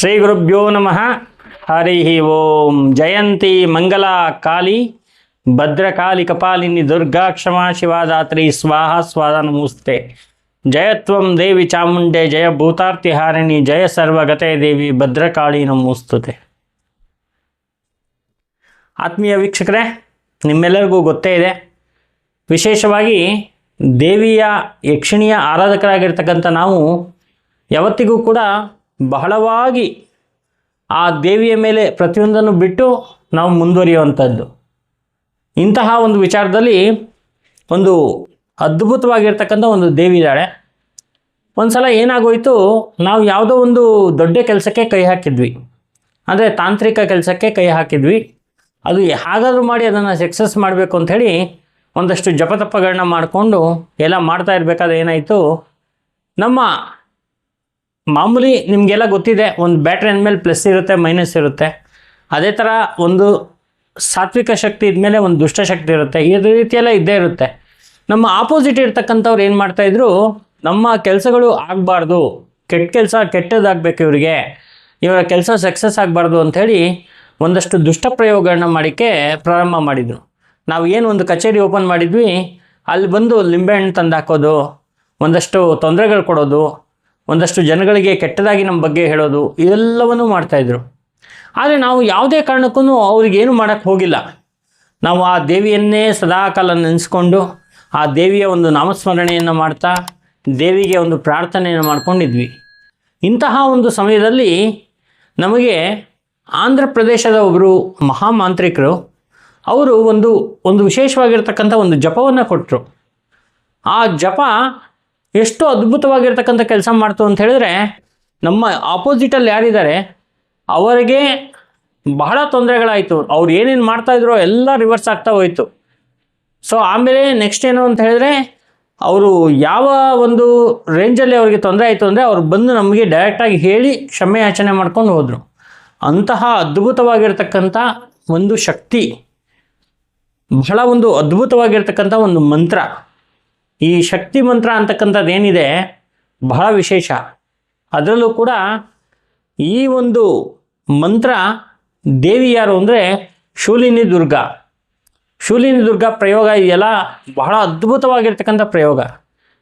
ಶ್ರೀ ಗುರುಭ್ಯೋ ನಮಃ. ಹರಿ ಓಂ. ಜಯಂತಿ ಮಂಗಲ ಕಾಳಿ ಭದ್ರಕಾಳಿ ಕಪಾಲಿನಿ ದುರ್ಗಾ ಕ್ಷಮಾ ಶಿವಾದಾತ್ರಿ. ಸ್ವಾಹ ಸ್ವಾದ ನಮೋಸ್ತೆ. ಜಯತ್ವಂ ದೇವಿ ಚಾಮುಂಡೆ, ಜಯ ಭೂತಾರ್ತಿ ಹಾರಿಣಿ, ಜಯ ಸರ್ವಗತೆ ದೇವಿ, ಭದ್ರಕಾಳಿ ನಮೋಸ್ತುತೆ. ಆತ್ಮೀಯ ವೀಕ್ಷಕರೇ, ನಿಮ್ಮೆಲ್ಲರಿಗೂ ಗೊತ್ತೇ ಇದೆ. ವಿಶೇಷವಾಗಿ ದೇವಿಯ ಯಕ್ಷಿಣಿಯ ಆರಾಧಕರಾಗಿರ್ತಕ್ಕಂಥ ನಾವು ಯಾವತ್ತಿಗೂ ಕೂಡ ಬಹಳವಾಗಿ ಆ ದೇವಿಯ ಮೇಲೆ ಪ್ರತಿಯೊಂದನ್ನು ಬಿಟ್ಟು ನಾವು ಮುಂದುವರಿಯುವಂಥದ್ದು. ಇಂತಹ ಒಂದು ವಿಚಾರದಲ್ಲಿ ಒಂದು ಅದ್ಭುತವಾಗಿರ್ತಕ್ಕಂಥ ಒಂದು ದೇವಿ ಇದ್ದಾಳೆ. ಒಂದು ಸಲ ಏನಾಗೋಯಿತು, ನಾವು ಯಾವುದೋ ಒಂದು ದೊಡ್ಡ ಕೆಲಸಕ್ಕೆ ಕೈ ಹಾಕಿದ್ವಿ. ಅಂದರೆ ತಾಂತ್ರಿಕ ಕೆಲಸಕ್ಕೆ ಕೈ ಹಾಕಿದ್ವಿ. ಅದು ಹಾಗಾದರೂ ಮಾಡಿ ಅದನ್ನು ಸಕ್ಸಸ್ ಮಾಡಬೇಕು ಅಂಥೇಳಿ ಒಂದಷ್ಟು ಜಪತಪಗಳನ್ನ ಮಾಡಿಕೊಂಡು ಎಲ್ಲ ಮಾಡ್ತಾ ಇರಬೇಕಾದ್ರೆ ಏನಾಯಿತು, ನಮ್ಮ ಮಾಮೂಲಿ ನಿಮಗೆಲ್ಲ ಗೊತ್ತಿದೆ, ಒಂದು ಬ್ಯಾಟ್ರಿ ಅಂದಮೇಲೆ ಪ್ಲಸ್ ಇರುತ್ತೆ ಮೈನಸ್ ಇರುತ್ತೆ. ಅದೇ ಥರ ಒಂದು ಸಾತ್ವಿಕ ಶಕ್ತಿ ಇದ್ಮೇಲೆ ಒಂದು ದುಷ್ಟ ಶಕ್ತಿ ಇರುತ್ತೆ. ಈ ರೀತಿಯೆಲ್ಲ ಇದ್ದೇ ಇರುತ್ತೆ. ನಮ್ಮ ಆಪೋಸಿಟ್ ಇರ್ತಕ್ಕಂಥವ್ರು ಏನು ಮಾಡ್ತಾಯಿದ್ರು ನಮ್ಮ ಕೆಲಸಗಳು ಆಗಬಾರ್ದು. ಕೆಟ್ಟ ಕೆಲಸ ಕೆಟ್ಟದಾಗಬೇಕು ಇವರಿಗೆ. ಇವರ ಕೆಲಸ ಸಕ್ಸಸ್ ಆಗಬಾರ್ದು ಅಂಥೇಳಿ ಒಂದಷ್ಟು ದುಷ್ಟ ಪ್ರಯೋಗಗಳನ್ನ ಮಾಡೋಕ್ಕೆ ಪ್ರಾರಂಭ ಮಾಡಿದರು. ನಾವು ಏನು ಒಂದು ಕಚೇರಿ ಓಪನ್ ಮಾಡಿದ್ವಿ, ಅಲ್ಲಿ ಬಂದು ಲಿಂಬೆಹಣ್ಣು ತಂದು ಹಾಕೋದು, ಒಂದಷ್ಟು ತೊಂದರೆಗಳು ಕೊಡೋದು ಒಂದಷ್ಟು ಜನಗಳಿಗೆ ಕೆಟ್ಟದಾಗಿ ನಮ್ಮ ಬಗ್ಗೆ ಹೇಳೋದು ಇದೆಲ್ಲವನ್ನೂ ಮಾಡ್ತಾಯಿದ್ರು ಆದರೆ ನಾವು ಯಾವುದೇ ಕಾರಣಕ್ಕೂ ಅವ್ರಿಗೇನು ಮಾಡೋಕ್ಕೆ ಹೋಗಿಲ್ಲ. ನಾವು ಆ ದೇವಿಯನ್ನೇ ಸದಾಕಾಲ ನೆನೆಸ್ಕೊಂಡು ಆ ದೇವಿಯ ಒಂದು ನಾಮಸ್ಮರಣೆಯನ್ನು ಮಾಡ್ತಾ ದೇವಿಗೆ ಒಂದು ಪ್ರಾರ್ಥನೆಯನ್ನು ಮಾಡ್ಕೊಂಡಿದ್ವಿ. ಇಂತಹ ಒಂದು ಸಮಯದಲ್ಲಿ ನಮಗೆ ಆಂಧ್ರ ಪ್ರದೇಶದ ಒಬ್ಬರು ಮಹಾಮಾಂತ್ರಿಕರು ಅವರು ಒಂದು ಒಂದು ವಿಶೇಷವಾಗಿರ್ತಕ್ಕಂಥ ಒಂದು ಜಪವನ್ನು ಕೊಟ್ಟರು ಆ ಜಪ ಎಷ್ಟು ಅದ್ಭುತವಾಗಿರ್ತಕ್ಕಂಥ ಕೆಲಸ ಮಾಡ್ತು ಅಂತ ಹೇಳಿದ್ರೆ, ನಮ್ಮ ಆಪೋಸಿಟಲ್ಲಿ ಯಾರಿದ್ದಾರೆ, ಅವರಿಗೆ ಬಹಳ ತೊಂದರೆಗಳಾಯಿತು. ಅವ್ರು ಏನೇನು ಮಾಡ್ತಾಯಿದ್ರೋ ಎಲ್ಲ ರಿವರ್ಸ್ ಆಗ್ತಾ ಹೋಯಿತು. ಸೊ ಆಮೇಲೆ ನೆಕ್ಸ್ಟ್ ಏನು ಅಂತ ಹೇಳಿದ್ರೆ, ಅವರು ಯಾವ ಒಂದು ರೇಂಜಲ್ಲಿ ಅವರಿಗೆ ತೊಂದರೆ ಆಯಿತು ಅಂದರೆ, ಅವ್ರು ಬಂದು ನಮಗೆ ಡೈರೆಕ್ಟಾಗಿ ಹೇಳಿ ಕ್ಷಮೆ ಯಾಚನೆ ಮಾಡ್ಕೊಂಡು ಹೋದರು. ಅಂತಹ ಅದ್ಭುತವಾಗಿರ್ತಕ್ಕಂಥ ಒಂದು ಶಕ್ತಿ, ಬಹಳ ಒಂದು ಅದ್ಭುತವಾಗಿರ್ತಕ್ಕಂಥ ಒಂದು ಮಂತ್ರ. ಈ ಶಕ್ತಿ ಮಂತ್ರ ಅಂತಕ್ಕಂಥದ್ದು ಏನಿದೆ? ಬಹಳ ವಿಶೇಷ. ಅದರಲ್ಲೂ ಕೂಡ ಈ ಒಂದು ಮಂತ್ರ ದೇವಿ ಯಾರು ಅಂದರೆ ಶೂಲಿನಿ ದುರ್ಗಾ. ಶೂಲಿನಿ ದುರ್ಗಾ ಪ್ರಯೋಗ ಇದೆಯಲ್ಲ? ಬಹಳ ಅದ್ಭುತವಾಗಿರ್ತಕ್ಕಂಥ ಪ್ರಯೋಗ.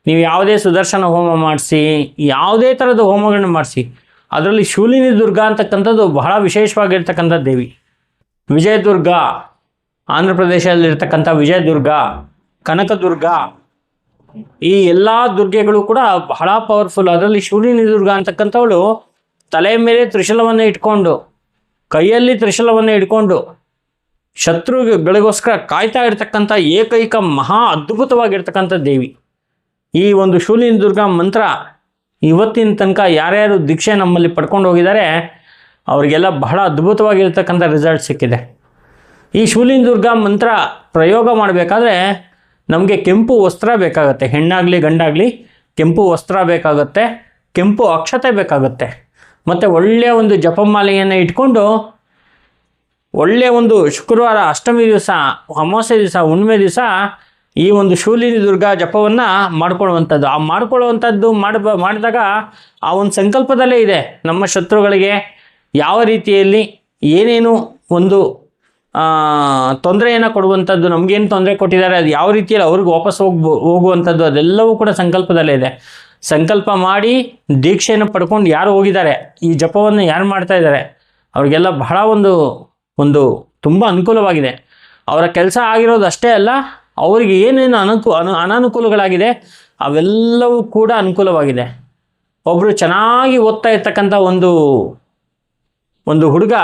ನೀವು ಯಾವುದೇ ಸುದರ್ಶನ ಹೋಮ ಮಾಡಿಸಿ, ಯಾವುದೇ ಥರದ ಹೋಮಗಳನ್ನ ಮಾಡಿಸಿ, ಅದರಲ್ಲಿ ಶೂಲಿನಿ ದುರ್ಗಾ ಅಂತಕ್ಕಂಥದ್ದು ಬಹಳ ವಿಶೇಷವಾಗಿರ್ತಕ್ಕಂಥ ದೇವಿ. ವಿಜಯದುರ್ಗ ಆಂಧ್ರ ಪ್ರದೇಶದಲ್ಲಿರ್ತಕ್ಕಂಥ ವಿಜಯದುರ್ಗ, ಕನಕದುರ್ಗ ಈ ಎಲ್ಲ ದುರ್ಗೆಗಳು ಕೂಡ ಬಹಳ ಪವರ್ಫುಲ್ ಅದರಲ್ಲಿ ಶೂಲಿನಿ ದುರ್ಗ ಅಂತಕ್ಕಂಥವಳು ತಲೆ ಮೇಲೆ ತ್ರಿಶಲವನ್ನು ಇಟ್ಕೊಂಡು, ಕೈಯಲ್ಲಿ ತ್ರಿಶಲವನ್ನು ಇಟ್ಕೊಂಡು ಶತ್ರುಗಳಿಗೋಸ್ಕರ ಕಾಯ್ತಾ ಇರ್ತಕ್ಕಂಥ ಏಕೈಕ ಮಹಾ ಅದ್ಭುತವಾಗಿರ್ತಕ್ಕಂಥ ದೇವಿ. ಈ ಒಂದು ಶೂಲಿನಿ ದುರ್ಗ ಮಂತ್ರ ಇವತ್ತಿನ ತನಕ ಯಾರ್ಯಾರು ದೀಕ್ಷೆ ನಮ್ಮಲ್ಲಿ ಪಡ್ಕೊಂಡು ಹೋಗಿದ್ದಾರೆ, ಅವರಿಗೆಲ್ಲ ಬಹಳ ಅದ್ಭುತವಾಗಿರ್ತಕ್ಕಂಥ ರಿಸಲ್ಟ್ ಸಿಕ್ಕಿದೆ. ಈ ಶೂಲಿನ ದುರ್ಗಾ ಮಂತ್ರ ಪ್ರಯೋಗ ಮಾಡಬೇಕಾದ್ರೆ ನಮಗೆ ಕೆಂಪು ವಸ್ತ್ರ ಬೇಕಾಗುತ್ತೆ. ಹೆಣ್ಣಾಗಲಿ, ಗಂಡಾಗಲಿ ಕೆಂಪು ವಸ್ತ್ರ ಬೇಕಾಗುತ್ತೆ. ಕೆಂಪು ಅಕ್ಷತೆ ಬೇಕಾಗುತ್ತೆ. ಮತ್ತು ಒಳ್ಳೆಯ ಒಂದು ಜಪಮಾಲೆಯನ್ನು ಇಟ್ಕೊಂಡು ಒಳ್ಳೆಯ ಒಂದು ಶುಕ್ರವಾರ, ಅಷ್ಟಮಿ ದಿವಸ, ಅಮಾವಾಸ್ಯೆ ದಿವಸ, ಹುಣ್ಣಿಮೆ ದಿವಸ ಈ ಒಂದು ಶೂಲಿನಿ ದುರ್ಗಾ ಜಪವನ್ನು ಮಾಡ್ಕೊಳ್ಳುವಂಥದ್ದು. ಆ ಮಾಡ್ಕೊಳ್ಳುವಂಥದ್ದು ಮಾಡಬ, ಮಾಡಿದಾಗ ಆ ಒಂದು ಸಂಕಲ್ಪದಲ್ಲೇ ಇದೆ ನಮ್ಮ ಶತ್ರುಗಳಿಗೆ ಯಾವ ರೀತಿಯಲ್ಲಿ ಏನೇನು ಒಂದು ತೊಂದರೆಯನ್ನು ಕೊಡುವಂಥದ್ದು, ನಮಗೇನು ತೊಂದರೆ ಕೊಟ್ಟಿದ್ದಾರೆ, ಅದು ಯಾವ ರೀತಿಯಲ್ಲಿ ಅವ್ರಿಗೆ ವಾಪಸ್ ಹೋಗ್ಬೋ ಹೋಗುವಂಥದ್ದು, ಅದೆಲ್ಲವೂ ಕೂಡ ಸಂಕಲ್ಪದಲ್ಲೇ ಇದೆ. ಸಂಕಲ್ಪ ಮಾಡಿ ದೀಕ್ಷೆಯನ್ನು ಪಡ್ಕೊಂಡು ಯಾರು ಹೋಗಿದ್ದಾರೆ, ಈ ಜಪವನ್ನು ಯಾರು ಮಾಡ್ತಾ ಇದ್ದಾರೆ, ಅವ್ರಿಗೆಲ್ಲ ಬಹಳ ಒಂದು ಒಂದು ತುಂಬ ಅನುಕೂಲವಾಗಿದೆ. ಅವರ ಕೆಲಸ ಆಗಿರೋದು ಅಷ್ಟೇ ಅಲ್ಲ, ಅವರಿಗೆ ಏನೇನು ಅನುಕೂ, ಅನು, ಅನಾನುಕೂಲಗಳಾಗಿದೆ, ಅವೆಲ್ಲವೂ ಕೂಡ ಅನುಕೂಲವಾಗಿದೆ. ಒಬ್ಬರು ಚೆನ್ನಾಗಿ ಓದ್ತಾ ಇರ್ತಕ್ಕಂಥ ಒಂದು ಒಂದು ಹುಡುಗ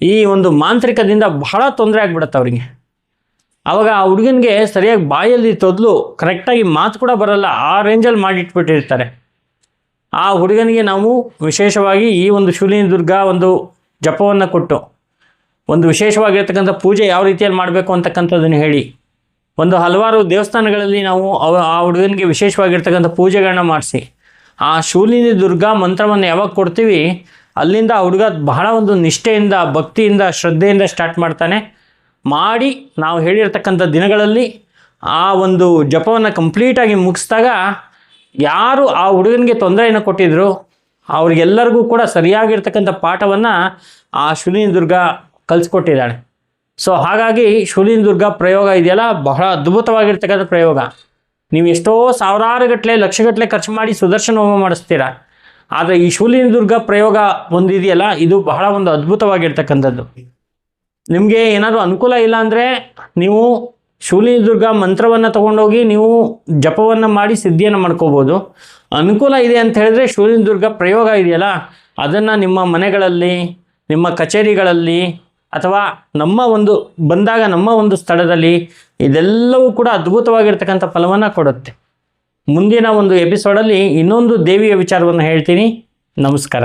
ಈ ಒಂದು ಮಾಂತ್ರಿಕದಿಂದ ಬಹಳ ತೊಂದರೆ ಆಗ್ಬಿಡತ್ತೆ ಅವರಿಗೆ. ಆವಾಗ ಆ ಹುಡುಗನಿಗೆ ಸರಿಯಾಗಿ ಬಾಯಲ್ಲಿ ತೊದಲು ಕರೆಕ್ಟಾಗಿ ಮಾತು ಕೂಡ ಬರಲ್ಲ, ಆ ರೇಂಜಲ್ಲಿ ಮಾಡಿಟ್ಬಿಟ್ಟಿರ್ತಾರೆ. ಆ ಹುಡುಗನಿಗೆ ನಾವು ವಿಶೇಷವಾಗಿ ಈ ಒಂದು ಶೂಲಿನಿ ದುರ್ಗ ಒಂದು ಜಪವನ್ನು ಕೊಟ್ಟು, ಒಂದು ವಿಶೇಷವಾಗಿರ್ತಕ್ಕಂಥ ಪೂಜೆ ಯಾವ ರೀತಿಯಲ್ಲಿ ಮಾಡಬೇಕು ಅಂತಕ್ಕಂಥದ್ದನ್ನು ಹೇಳಿ, ಒಂದು ಹಲವಾರು ದೇವಸ್ಥಾನಗಳಲ್ಲಿ ನಾವು ಆ ಹುಡುಗನಿಗೆ ವಿಶೇಷವಾಗಿರ್ತಕ್ಕಂಥ ಪೂಜೆಗಳನ್ನ ಮಾಡಿಸಿ, ಆ ಶೂಲಿನಿ ದುರ್ಗಾ ಮಂತ್ರವನ್ನು ಯಾವಾಗ ಕೊಡ್ತೀವಿ ಅಲ್ಲಿಂದ ಹುಡುಗ ಬಹಳ ಒಂದು ನಿಷ್ಠೆಯಿಂದ, ಭಕ್ತಿಯಿಂದ, ಶ್ರದ್ಧೆಯಿಂದ ಸ್ಟಾರ್ಟ್ ಮಾಡ್ತಾನೆ. ಮಾಡಿ ನಾವು ಹೇಳಿರ್ತಕ್ಕಂಥ ದಿನಗಳಲ್ಲಿ ಆ ಒಂದು ಜಪವನ್ನು ಕಂಪ್ಲೀಟಾಗಿ ಮುಗಿಸಿದಾಗ ಯಾರು ಆ ಹುಡುಗನಿಗೆ ತೊಂದರೆಯನ್ನು ಕೊಟ್ಟಿದ್ರು, ಅವ್ರಿಗೆಲ್ಲರಿಗೂ ಕೂಡ ಸರಿಯಾಗಿರ್ತಕ್ಕಂಥ ಪಾಠವನ್ನು ಆ ಶುಲಿನಿ ದುರ್ಗ ಕಲಿಸ್ಕೊಟ್ಟಿದ್ದಾಳೆ. ಸೊ ಹಾಗಾಗಿ ಶುಲಿನಿ ದುರ್ಗ ಪ್ರಯೋಗ ಇದೆಯಲ್ಲ? ಬಹಳ ಅದ್ಭುತವಾಗಿರ್ತಕ್ಕಂಥ ಪ್ರಯೋಗ. ನೀವು ಎಷ್ಟೋ ಸಾವಿರಾರು ಗಟ್ಟಲೆ ಲಕ್ಷಗಟ್ಟಲೆ ಖರ್ಚು ಮಾಡಿ ಸುದರ್ಶನ ಹೋಮ ಮಾಡಿಸ್ತೀರಾ. ಆದರೆ ಈ ಶೂಲಿನಿ ದುರ್ಗ ಪ್ರಯೋಗ ಒಂದಿದೆಯಲ್ಲ, ಇದು ಬಹಳ ಒಂದು ಅದ್ಭುತವಾಗಿರ್ತಕ್ಕಂಥದ್ದು. ನಿಮಗೆ ಏನಾದರೂ ಅನುಕೂಲ ಇಲ್ಲ ಅಂದರೆ ನೀವು ಶೂಲಿನಿ ದುರ್ಗ ಮಂತ್ರವನ್ನು ತಗೊಂಡೋಗಿ ನೀವು ಜಪವನ್ನು ಮಾಡಿ ಸಿದ್ಧಿಯನ್ನು ಮಾಡ್ಕೋಬೋದು. ಅನುಕೂಲ ಇದೆ ಅಂತ ಹೇಳಿದ್ರೆ ಶೂಲಿನಿ ದುರ್ಗ ಪ್ರಯೋಗ ಇದೆಯಲ್ಲ, ಅದನ್ನು ನಿಮ್ಮ ಮನೆಗಳಲ್ಲಿ, ನಿಮ್ಮ ಕಚೇರಿಗಳಲ್ಲಿ ಅಥವಾ ನಮ್ಮ ಒಂದು ಬಂದಾಗ ನಮ್ಮ ಒಂದು ಸ್ಥಳದಲ್ಲಿ ಇದೆಲ್ಲವೂ ಕೂಡ ಅದ್ಭುತವಾಗಿರ್ತಕ್ಕಂಥ ಫಲವನ್ನು ಕೊಡುತ್ತೆ. ಮುಂದಿನ ಒಂದು ಎಪಿಸೋಡಲ್ಲಿ ಇನ್ನೊಂದು ದೇವಿಯ ವಿಚಾರವನ್ನು ಹೇಳ್ತೀನಿ. ನಮಸ್ಕಾರ.